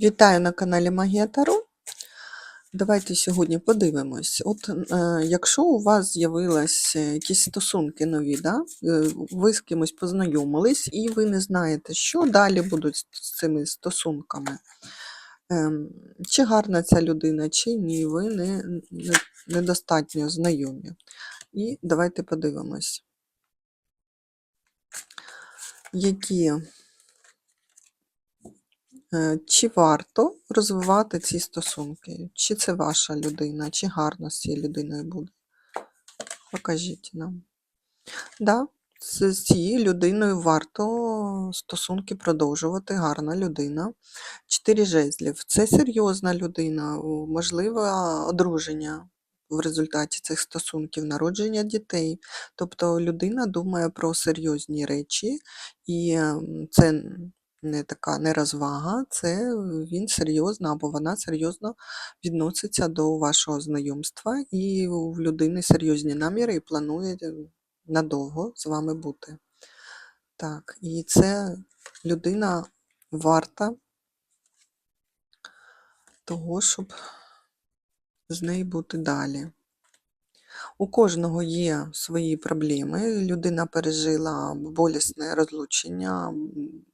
Вітаю на каналі Магія Таро. Давайте сьогодні подивимось. От е, якщо у вас з'явились е, якісь стосунки нові, да? е, ви з кимось познайомились, і ви не знаєте, що далі будуть з цими стосунками. Ем, чи гарна ця людина, чи ні, ви не, не, недостатньо знайомі. І давайте подивимось, які Е, Чи варто розвивати ці стосунки? Чи це ваша людина, чи гарно з цією людиною буде? Покажіть нам. Да, з цією людиною варто стосунки продовжувати. Гарна людина. Чотири жезлів. Це серйозна людина, можливо, одруження в результаті цих стосунків, народження дітей. Тобто людина думає про серйозні речі, і ем, це не така не розвага, це він серйозно або вона серйозно відноситься до вашого знайомства, і в людини серйозні наміри і планує е, надовго з вами бути. Так, і це людина варта того, щоб з нею бути далі. У кожного є свої проблеми. Людина пережила болісне розлучення,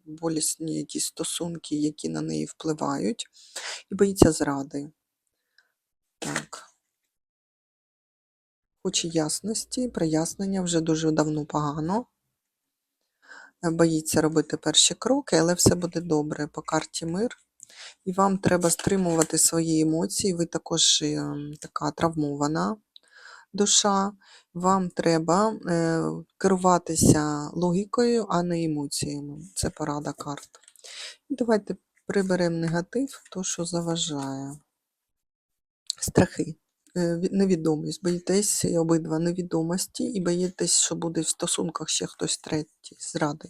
болісні якісь стосунки, які на неї впливають, і боїться зради. Так. Хоче ясності, прояснення вже дуже давно погано. Е, Боїться робити перші кроки, але все буде добре по карті мир. І вам треба стримувати свої емоції. Ви також ем, така травмована душа. Вам треба е, керуватися логікою, а не емоціями. Це порада карт. Давайте приберемо негатив, то, що заважає. Страхи. е, Невідомість. Боїтесь обидва невідомості і боїтесь, що буде в стосунках ще хтось третій, зради.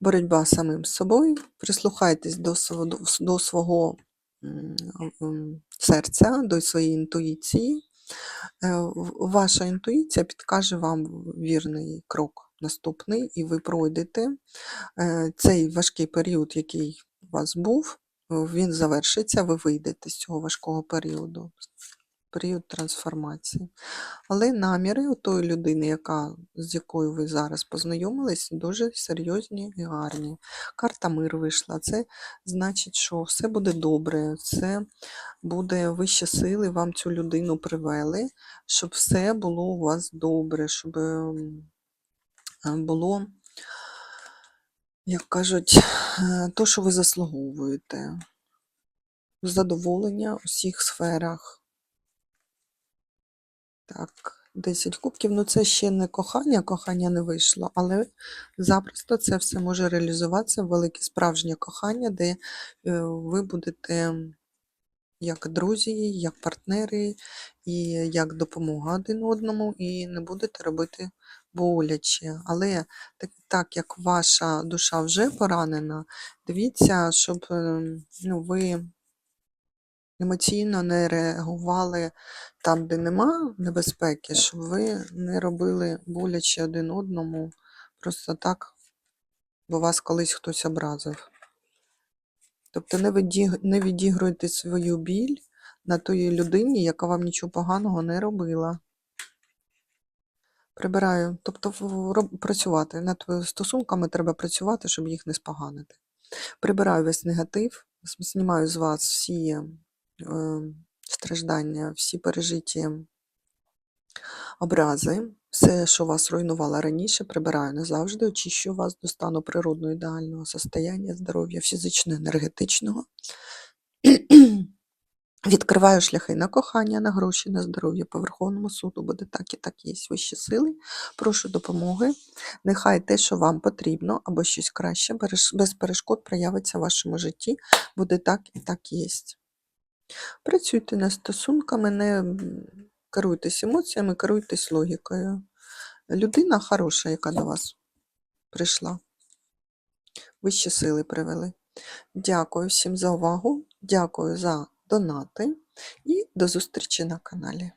Боротьба з самим собою. Прислухайтесь до свого, до свого серця, до своєї інтуїції. Е, Ваша інтуїція підкаже вам вірний крок наступний, і ви пройдете. Е, цей важкий період, який у вас був, він завершиться, ви вийдете з цього важкого періоду, період трансформації. Але наміри у тої людини, яка, з якою ви зараз познайомились, дуже серйозні і гарні. Карта мир вийшла. Це значить, що все буде добре, це буде вищі сили, вам цю людину привели, щоб все було у вас добре, щоб ем, було, як кажуть, е, то, що ви заслуговуєте. Задоволення у всіх сферах. Так, 10 кубків. Ну, це ще не кохання, кохання не вийшло, але запросто це все може реалізуватися велике справжнє кохання, де е, ви будете як друзі, як партнери, і як допомога один одному, і не будете робити боляче. Але так, так як ваша душа вже поранена, дивіться, щоб е, ну, ви емоційно не реагували там, де нема небезпеки, щоб ви не робили боляче один одному просто так, бо вас колись хтось образив. Тобто не, відіг... не відігруйте свою біль на тої людині, яка вам нічого поганого не робила. Прибираю, тобто роб- працювати над стосунками треба працювати, щоб їх не споганити. Прибираю весь негатив, знімаю з вас всі страждання, всі пережиті образи, все, що вас руйнувало раніше, прибираю назавжди, очищу вас до стану природного ідеального состояння здоров'я, фізично, енергетичного. Відкриваю шляхи на кохання, на гроші, на здоров'я по Верховному суду. Буде так і так є вищі сили. Прошу допомоги. Нехай те, що вам потрібно, або щось краще, без перешкод проявиться в вашому житті. Буде так і так є. Працюйте над стосунками, не керуйтесь емоціями, керуйтесь логікою. Людина хороша, яка до вас прийшла. Вищі сили привели. Дякую всім за увагу, дякую за донати і до зустрічі на каналі.